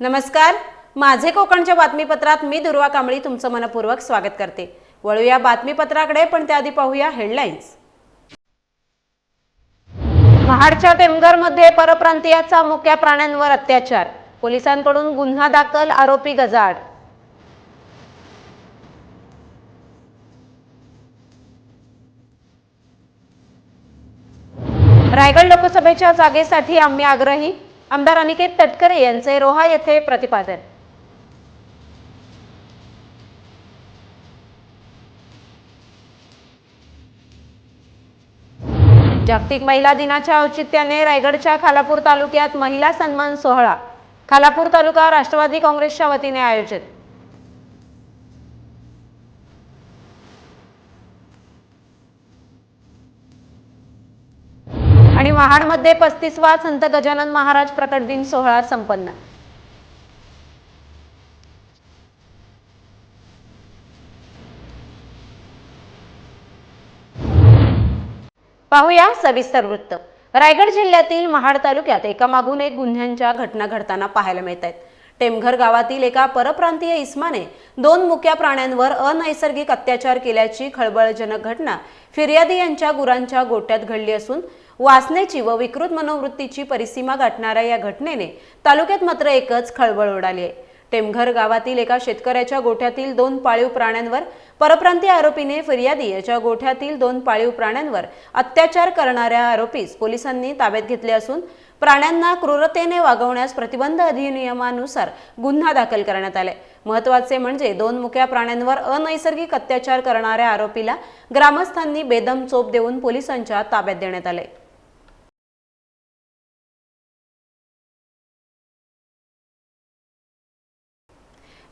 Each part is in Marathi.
नमस्कार. माझे कोकणच्या बातमीपत्रात मी दुर्वा कांबळी तुमचं मनपूर्वक स्वागत करते. वळूया बातमीपत्राकडे पण त्याआधी पाहूया हेडलाईन्स महाडच्या टेमघरमध्ये परप्रांतीयाचा मुक्या प्राण्यांवर अत्याचार. पोलिसांकडून गुन्हा दाखल आरोपी गजाड रायगड लोकसभेच्या जागेसाठी आम्ही आग्रही आमदार अनिकेत तटकरे यांचे रोहा येथे प्रतिपादन. जागतिक महिला दिनाच्या औचित्याने रायगडच्या खालापूर तालुक्यात महिला सन्मान सोहळा. खालापूर तालुका राष्ट्रवादी काँग्रेसच्या वतीने आयोजित आणि महाडमध्ये पस्तीसवा संत गजानन महाराज प्रकट दिन सोहळा संपन्न. पाहूया सविस्तर वृत्त. रायगड जिल्ह्यातील महाड तालुक्यात एकामागून एक गुन्ह्यांच्या घटना घडताना पाहायला मिळत आहेत टेमघर गावातील एका परप्रांतीय इस्माने दोन मुक्या प्राण्यांवर अनैसर्गिक अत्याचार केल्याची खळबळजनक घटना फिर्यादी यांच्या गुरांच्या गोट्यात घडली असून वासनेची व विकृत मनोवृत्तीची परिसीमा गाठणाऱ्या या घटनेने तालुक्यात मात्र एकच खळबळ उडाली आहे. टेमघर गावातील एका शेतकऱ्याच्या गोठ्यातील दोन पाळीव प्राण्यांवर परप्रांतीय आरोपीने फिर्यादी. याच्या गोठ्यातील दोन पाळीव प्राण्यांवर अत्याचार करणाऱ्या आरोपीस पोलिसांनी ताब्यात घेतले असून प्राण्यांना क्रूरतेने वागवण्यास प्रतिबंध अधिनियमानुसार गुन्हा दाखल करण्यात आले महत्त्वाचे म्हणजे दोन मुक्या प्राण्यांवर अनैसर्गिक अत्याचार करणाऱ्या आरोपीला ग्रामस्थांनी बेदम चोप देऊन पोलिसांच्या ताब्यात देण्यात आले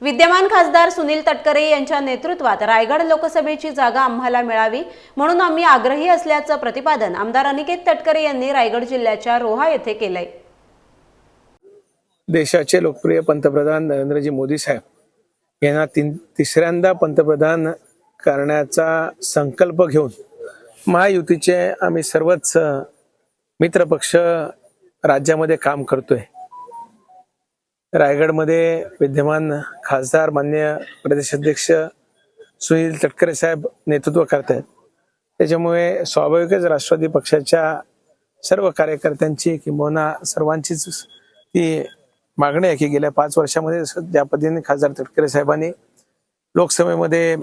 विद्यमान खासदार सुनील तटकरे यांच्या नेतृत्वात रायगड लोकसभेची जागा आम्हाला मिळावी म्हणून आम्ही आग्रही असल्याचं प्रतिपादन आमदार अनिकेत तटकरे यांनी रायगड जिल्ह्याच्या रोहा येथे केलंय. देशाचे लोकप्रिय पंतप्रधान नरेंद्रजी मोदी साहेब यांना तीन तिसऱ्यांदा पंतप्रधान करण्याचा संकल्प घेऊन महायुतीचे आम्ही सर्वच मित्रपक्ष राज्यामध्ये काम करतोय. रायगडमध्ये विद्यमान खासदार मान्य प्रदेशाध्यक्ष सुनील तटकरे साहेब नेतृत्व करत आहेत त्याच्यामुळे स्वाभाविकच राष्ट्रवादी पक्षाच्या सर्व कार्यकर्त्यांची किंबहुना सर्वांचीच ती मागणी आहे की गेल्या पाच वर्षामध्ये ज्या पद्धतीने खासदार तटकरे साहेबांनी लोकसभेमध्ये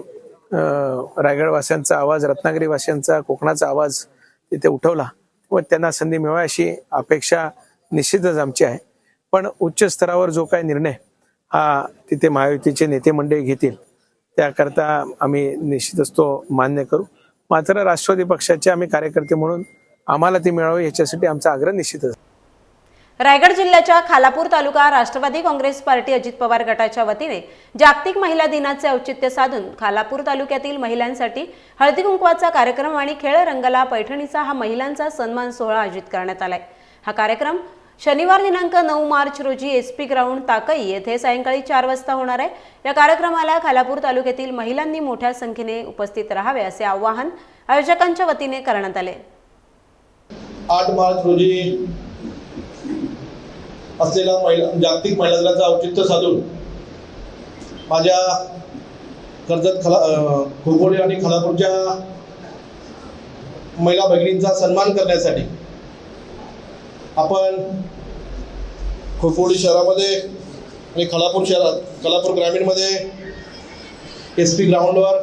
रायगडवासियांचा आवाज रत्नागिरीवासियांचा कोकणाचा आवाज तिथे उठवला व त्यांना संधी मिळावी अशी अपेक्षा निश्चितच आमची आहे. पण उच्च स्तरावर जो काही निर्णय हा तिथे महायुतीचे नेते मंडळी घेतील त्याकरता आम्ही निश्चितच तो मान्य करू. मात्र राष्ट्रवादी पक्षाचे आम्ही कार्यकर्ते म्हणून आम्हाला ती मिळावी याच्यासाठी आमचा आग्रह निश्चितच. रायगड जिल्ह्याच्या खालापूर तालुका राष्ट्रवादी काँग्रेस पार्टी अजित पवार गटाच्या वतीने जागतिक महिला दिनाचे औचित्य साधून खालापूर तालुक्यातील महिलांसाठी हळदी कुंकवाचा कार्यक्रम आणि खेळ रंगला पैठणीचा हा महिलांचा सन्मान सोहळा आयोजित करण्यात आलाय. हा कार्यक्रम शनिवार दिनांक नऊ मार्च रोजी एस पी ग्राउंड ताकई येथे सायंकाळी चार वाजता होणार आहे. या कार्यक्रमाला खालापूर तालुक्यातील महिलांनी मोठ्या संख्येने उपस्थित राहावे असे आवाहन आयोजकांच्या वतीने करण्यात आले. आठ मार्च रोजी असलेला महिला जागतिक महिला दिनाचं औचित्य साधून माझ्या कर्जत खला खोपोली आणि खालापूरच्या महिला भगिनींचा सन्मान करण्यासाठी आपण खोपोली शहरामध्ये आणि खलापूर शहरात खलापूर ग्रामीणमध्ये एस पी ग्राउंडवर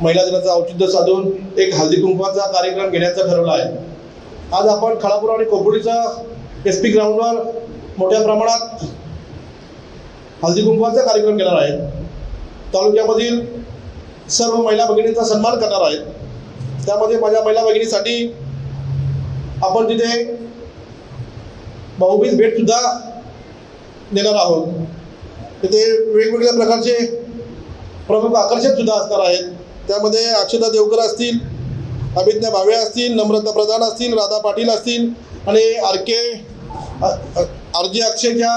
महिला दिनाचं औचित्य साधून एक हळदी कुंकवाचा कार्यक्रम घेण्याचं ठरवलं आहे. आज आपण खळापूर आणि कोपोडीचा एस पी ग्राउंडवर मोठ्या प्रमाणात हळदी कुंकवाचा कार्यक्रम घेणार आहे तालुक्यामधील सर्व महिला भगिनींचा सन्मान करणार आहेत. त्यामध्ये माझ्या महिला भगिनीसाठी आपण तिथे भाऊबीज भेट सुद्धा देणार आहोत. तिथे वेगवेगळ्या प्रकारचे प्रमुख आकर्षक सुद्धा असणार आहेत. त्यामध्ये अक्षता देवकर असतील अभिज्ञा भावे असतील नम्रता प्रधान असतील राधा पाटील असतील आणि आर के आर जे अक्षयच्या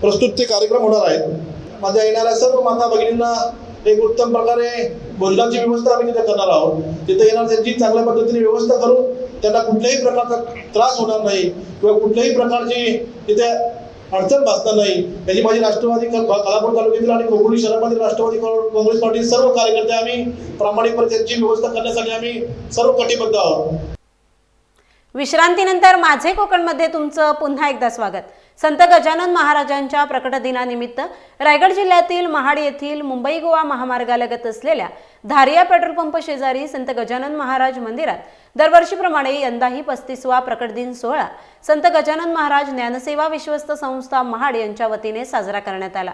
प्रस्तुत ते कार्यक्रम होणार आहेत. माझ्या येणाऱ्या सर्व माता भगिनींना एक उत्तम प्रकारे भोजनाची व्यवस्था आम्ही तिथे करणार आहोत. तिथे येणार त्यांची चांगल्या पद्धतीने व्यवस्था करून त्यांना कुठल्याही प्रकारचा त्रास होणार नाही किंवा कुठल्याही प्रकारची तिथे अडचण भासणार नाही. याची माझी राष्ट्रवादी क- खालापूर तालुक्यातील आणि कोकणी शहरामधील राष्ट्रवादी काँग्रेस पार्टी सर्व कार्यकर्ते आम्ही प्रामाणिकपणे त्यांची व्यवस्था करण्यासाठी आम्ही सर्व कटिबद्ध आहोत. विश्रांतीनंतर माझे कोकणमध्ये तुमचं पुन्हा एकदा स्वागत. संत गजानन महाराजांच्या प्रकट दिनानिमित्त रायगड जिल्ह्यातील महाड येथील मुंबई गोवा महामार्गालगत असलेल्या धारिया पेट्रोल पंप शेजारी संत गजानन महाराज मंदिरात दरवर्षीप्रमाणे यंदाही पस्तीसवा प्रकट दिन सोहळा संत गजानन महाराज ज्ञानसेवा विश्वस्त संस्था महाड यांच्या वतीने साजरा करण्यात आला.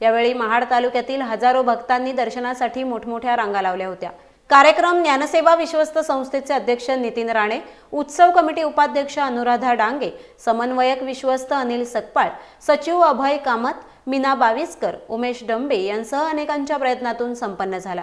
यावेळी महाड तालुक्यातील हजारो भक्तांनी दर्शनासाठी मोठमोठ्या रांगा लावल्या होत्या. कार्यक्रम ज्ञानसेवा विश्वस्त संस्थेचे अध्यक्ष नितीन राणे उत्सव कमिटी उपाध्यक्ष अनुराधा डांगे समन्वयक विश्वस्त अनिल सकपाळ सचिव अभय कामत मीना बाविस्कर उमेश डंबे यांसह अनेकांच्या प्रयत्नातून संपन्न झाला.